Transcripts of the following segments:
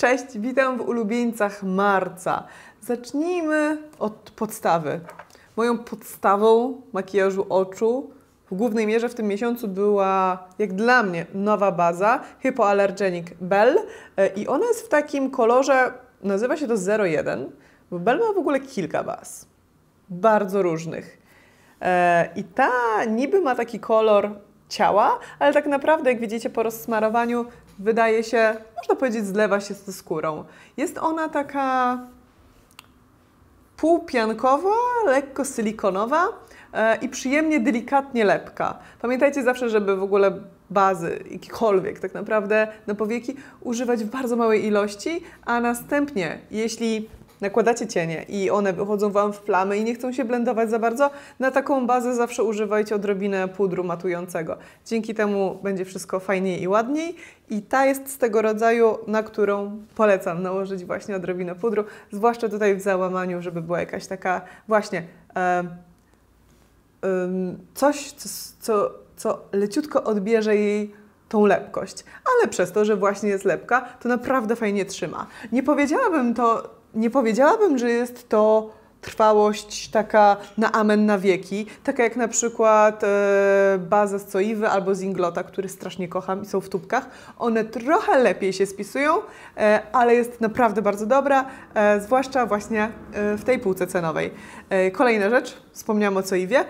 Cześć, witam w ulubieńcach marca. Zacznijmy od podstawy. Moją podstawą makijażu oczu w głównej mierze w tym miesiącu była, jak dla mnie, nowa baza Hypoallergenic Bell i ona jest w takim kolorze, nazywa się to 01, bo Bell ma w ogóle kilka baz, bardzo różnych. E, I ta niby ma taki kolor ciała, ale tak naprawdę, jak widzicie po rozsmarowaniu, wydaje się, można powiedzieć, zlewa się ze skórą. Jest ona taka półpiankowa, lekko silikonowa e, i przyjemnie, delikatnie lepka. Pamiętajcie zawsze, żeby w ogóle bazy, jakikolwiek tak naprawdę na powieki, używać w bardzo małej ilości, a następnie, jeśli nakładacie cienie i one wychodzą Wam w plamy i nie chcą się blendować za bardzo, na taką bazę zawsze używajcie odrobinę pudru matującego. Dzięki temu będzie wszystko fajniej i ładniej i ta jest z tego rodzaju, na którą polecam nałożyć właśnie odrobinę pudru, zwłaszcza tutaj w załamaniu, żeby była jakaś taka właśnie e, coś, co, co, co leciutko odbierze jej tą lepkość. Ale przez to, że właśnie jest lepka, to naprawdę fajnie trzyma. Nie powiedziałabym to nie powiedziałabym, że jest to trwałość taka na amen na wieki, taka jak na przykład e, baza z Coiwy albo z Inglota, który strasznie kocham i są w tubkach. One trochę lepiej się spisują, e, ale jest naprawdę bardzo dobra, e, zwłaszcza właśnie e, w tej półce cenowej. E, kolejna rzecz, wspomniałam o Coiwie,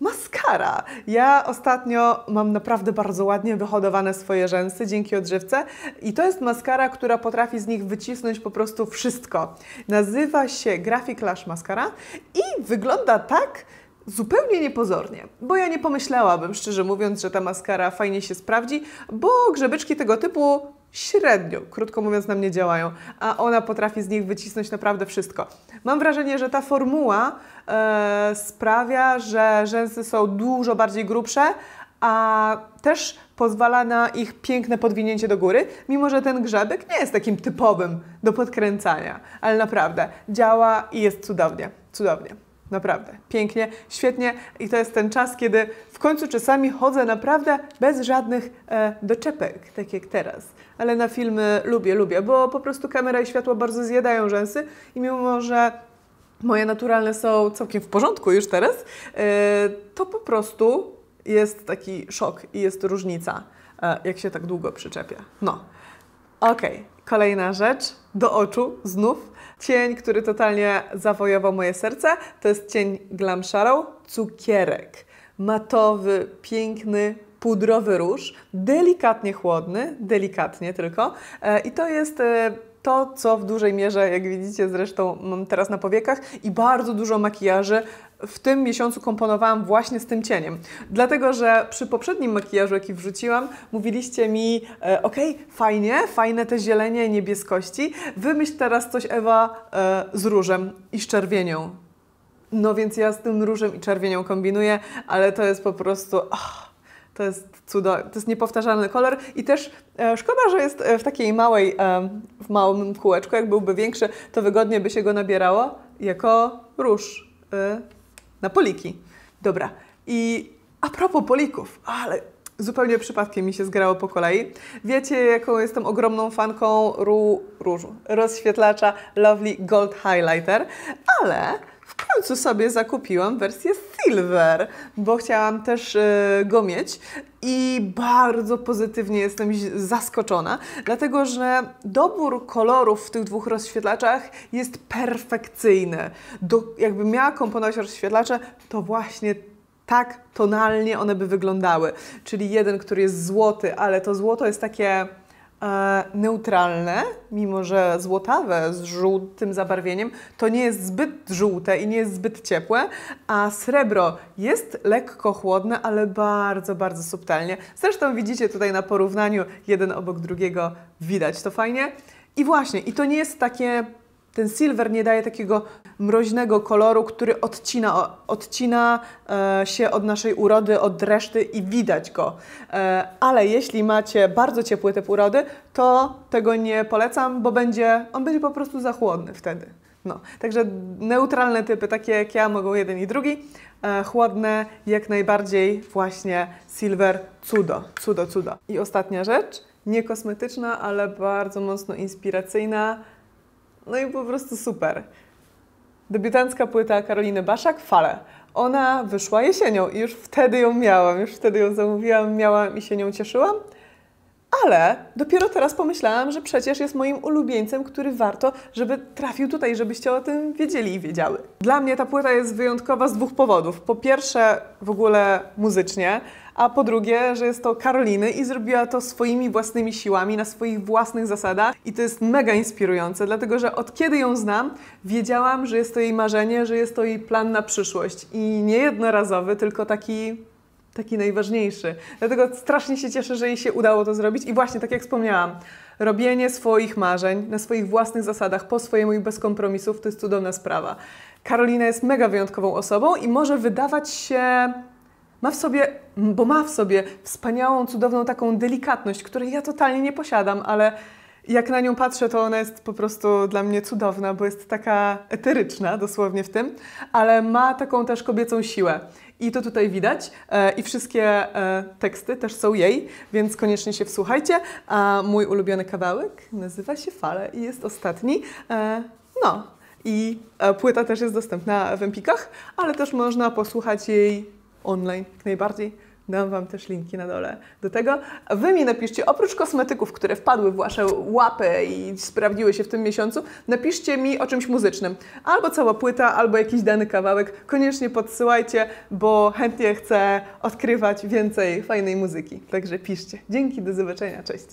Maskara. Ja ostatnio mam naprawdę bardzo ładnie wyhodowane swoje rzęsy dzięki odżywce i to jest maskara, która potrafi z nich wycisnąć po prostu wszystko. Nazywa się Graphic Lash Mascara i wygląda tak, zupełnie niepozornie, bo ja nie pomyślałabym, szczerze mówiąc, że ta maskara fajnie się sprawdzi, bo grzebyczki tego typu średnio, krótko mówiąc, na mnie działają, a ona potrafi z nich wycisnąć naprawdę wszystko. Mam wrażenie, że ta formuła e, sprawia, że rzęsy są dużo bardziej grubsze, a też pozwala na ich piękne podwinięcie do góry, mimo że ten grzebek nie jest takim typowym do podkręcania, ale naprawdę działa i jest cudownie, cudownie. Naprawdę, pięknie, świetnie i to jest ten czas, kiedy w końcu czasami chodzę naprawdę bez żadnych e, doczepek, tak jak teraz. Ale na filmy lubię, lubię, bo po prostu kamera i światło bardzo zjadają rzęsy i mimo, że moje naturalne są całkiem w porządku już teraz, e, to po prostu jest taki szok i jest różnica, e, jak się tak długo przyczepia. No, okej. Okay. Kolejna rzecz, do oczu znów. Cień, który totalnie zawojował moje serce, to jest cień Glam Shadow, cukierek. Matowy, piękny, pudrowy róż, delikatnie chłodny, delikatnie tylko. E, I to jest e, to, co w dużej mierze, jak widzicie zresztą mam teraz na powiekach i bardzo dużo makijaży w tym miesiącu komponowałam właśnie z tym cieniem. Dlatego, że przy poprzednim makijażu, jaki wrzuciłam, mówiliście mi, e, ok, fajnie, fajne te zielenie, niebieskości, wymyśl teraz coś Ewa e, z różem i z czerwienią. No więc ja z tym różem i czerwienią kombinuję, ale to jest po prostu... Oh, to jest cudo, to jest niepowtarzalny kolor i też e, szkoda, że jest e, w takiej małej, e, w małym kółeczku, jak byłby większy, to wygodnie by się go nabierało jako róż e, na poliki. Dobra, i a propos polików, ale zupełnie przypadkiem mi się zgrało po kolei. Wiecie, jaką jestem ogromną fanką ró różu, rozświetlacza Lovely Gold Highlighter, ale w końcu sobie zakupiłam wersję Silver, bo chciałam też yy, go mieć i bardzo pozytywnie jestem zaskoczona, dlatego że dobór kolorów w tych dwóch rozświetlaczach jest perfekcyjny. Do, jakbym miała komponować rozświetlacze, to właśnie tak tonalnie one by wyglądały. Czyli jeden, który jest złoty, ale to złoto jest takie e, neutralne, mimo że złotawe z żółtym zabarwieniem, to nie jest zbyt żółte i nie jest zbyt ciepłe, a srebro jest lekko chłodne, ale bardzo, bardzo subtelnie. Zresztą widzicie tutaj na porównaniu jeden obok drugiego, widać to fajnie. I właśnie, i to nie jest takie ten silver nie daje takiego mroźnego koloru, który odcina, odcina e, się od naszej urody, od reszty i widać go. E, ale jeśli macie bardzo ciepły typ urody, to tego nie polecam, bo będzie, on będzie po prostu za chłodny wtedy. No, także neutralne typy, takie jak ja, mogą jeden i drugi. E, chłodne jak najbardziej właśnie silver, cudo, cudo, cudo. I ostatnia rzecz, niekosmetyczna, ale bardzo mocno inspiracyjna. No i po prostu super. Debiutancka płyta Karoliny Baszak, Fale. Ona wyszła jesienią i już wtedy ją miałam, już wtedy ją zamówiłam, miałam i się nią cieszyłam. Ale dopiero teraz pomyślałam, że przecież jest moim ulubieńcem, który warto, żeby trafił tutaj, żebyście o tym wiedzieli i wiedziały. Dla mnie ta płyta jest wyjątkowa z dwóch powodów. Po pierwsze, w ogóle muzycznie, a po drugie, że jest to Karoliny i zrobiła to swoimi własnymi siłami, na swoich własnych zasadach i to jest mega inspirujące, dlatego że od kiedy ją znam, wiedziałam, że jest to jej marzenie, że jest to jej plan na przyszłość i nie jednorazowy, tylko taki taki najważniejszy. Dlatego strasznie się cieszę, że jej się udało to zrobić. I właśnie, tak jak wspomniałam, robienie swoich marzeń na swoich własnych zasadach, po swojemu i bez kompromisów, to jest cudowna sprawa. Karolina jest mega wyjątkową osobą i może wydawać się. Ma w sobie, bo ma w sobie wspaniałą, cudowną taką delikatność, której ja totalnie nie posiadam, ale jak na nią patrzę, to ona jest po prostu dla mnie cudowna, bo jest taka eteryczna dosłownie w tym, ale ma taką też kobiecą siłę. I to tutaj widać. E, I wszystkie e, teksty też są jej, więc koniecznie się wsłuchajcie. A mój ulubiony kawałek nazywa się Fale i jest ostatni. E, no. I płyta też jest dostępna w Empikach, ale też można posłuchać jej online jak najbardziej. Dam Wam też linki na dole do tego. Wy mi napiszcie, oprócz kosmetyków, które wpadły w Wasze łapy i sprawdziły się w tym miesiącu, napiszcie mi o czymś muzycznym. Albo cała płyta, albo jakiś dany kawałek. Koniecznie podsyłajcie, bo chętnie chcę odkrywać więcej fajnej muzyki. Także piszcie. Dzięki, do zobaczenia, cześć.